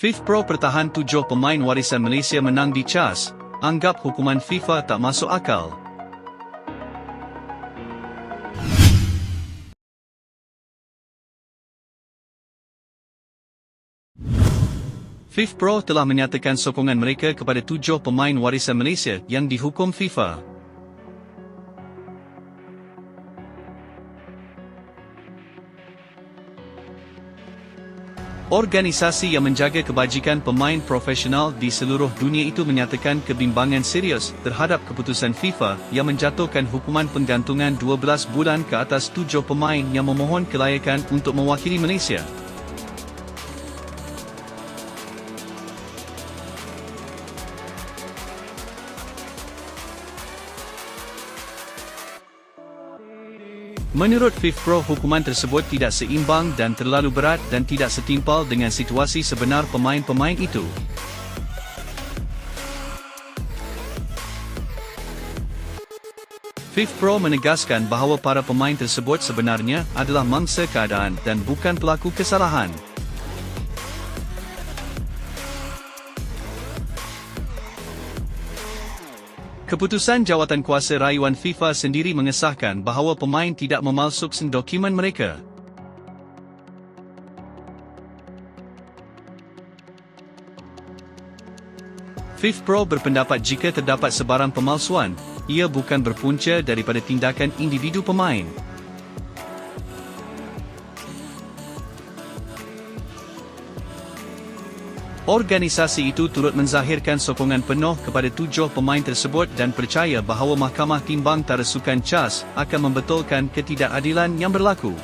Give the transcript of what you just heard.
Fifth Pro pertahan tujuh pemain warisan Malaysia menang di CHAS, anggap hukuman FIFA tak masuk akal. Fifth Pro telah menyatakan sokongan mereka kepada tujuh pemain warisan Malaysia yang dihukum FIFA. Organisasi yang menjaga kebajikan pemain profesional di seluruh dunia itu menyatakan kebimbangan serius terhadap keputusan FIFA yang menjatuhkan hukuman penggantungan 12 bulan ke atas tujuh pemain yang memohon kelayakan untuk mewakili Malaysia. Menurut FIFPro, hukuman tersebut tidak seimbang dan terlalu berat dan tidak setimpal dengan situasi sebenar pemain-pemain itu. FIFPro menegaskan bahawa para pemain tersebut sebenarnya adalah mangsa keadaan dan bukan pelaku kesalahan. Keputusan jawatan kuasa rayuan FIFA sendiri mengesahkan bahawa pemain tidak memalsuk dokumen mereka. FIFPro berpendapat jika terdapat sebarang pemalsuan, ia bukan berpunca daripada tindakan individu pemain. Organisasi itu turut menzahirkan sokongan penuh kepada tujuh pemain tersebut dan percaya bahawa Mahkamah Timbang Tarasukan CHAS akan membetulkan ketidakadilan yang berlaku.